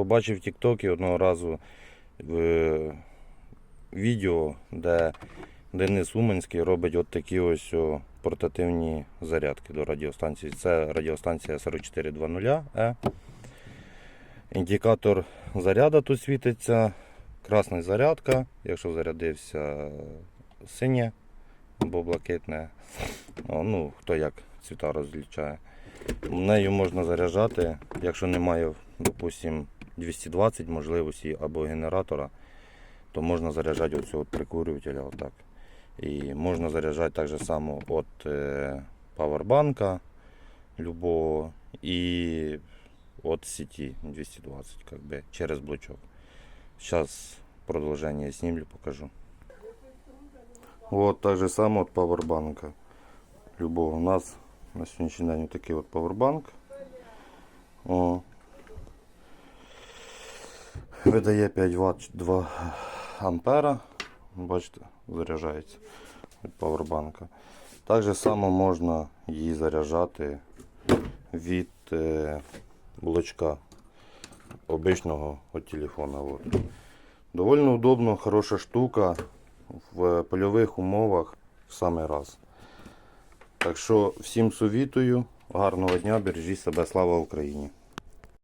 побачив в Тіктокі одного разу е, відео, де Денис Уманський робить от такі ось портативні зарядки до радіостанції. Це радіостанція 4420 е Індикатор заряду тут світиться. Красна зарядка, якщо зарядився синє або блакитне, ну хто як цвіта розлічає. Нею можна заряджати, якщо немає, допустим, 220 можливості або генератора, то можна заряджати от цього от прикурювателя отак. І можна заряджати так же само від е, павербанка любого і від сеті 220 как би, через блочок. Зараз продовження знімлю, покажу. Вот так же само от павербанка. Любого. У нас на сьогоднішній день такий от павербанк. О. Видає 5 Вт 2 ампера. Бачите, заряджається від павербанка. Так само можна її заряджати від е, блочка обичного от телефона. От. Довольно удобно, хороша штука в польових умовах в самий раз. Так що всім совітую, гарного дня, бережіть себе, слава Україні!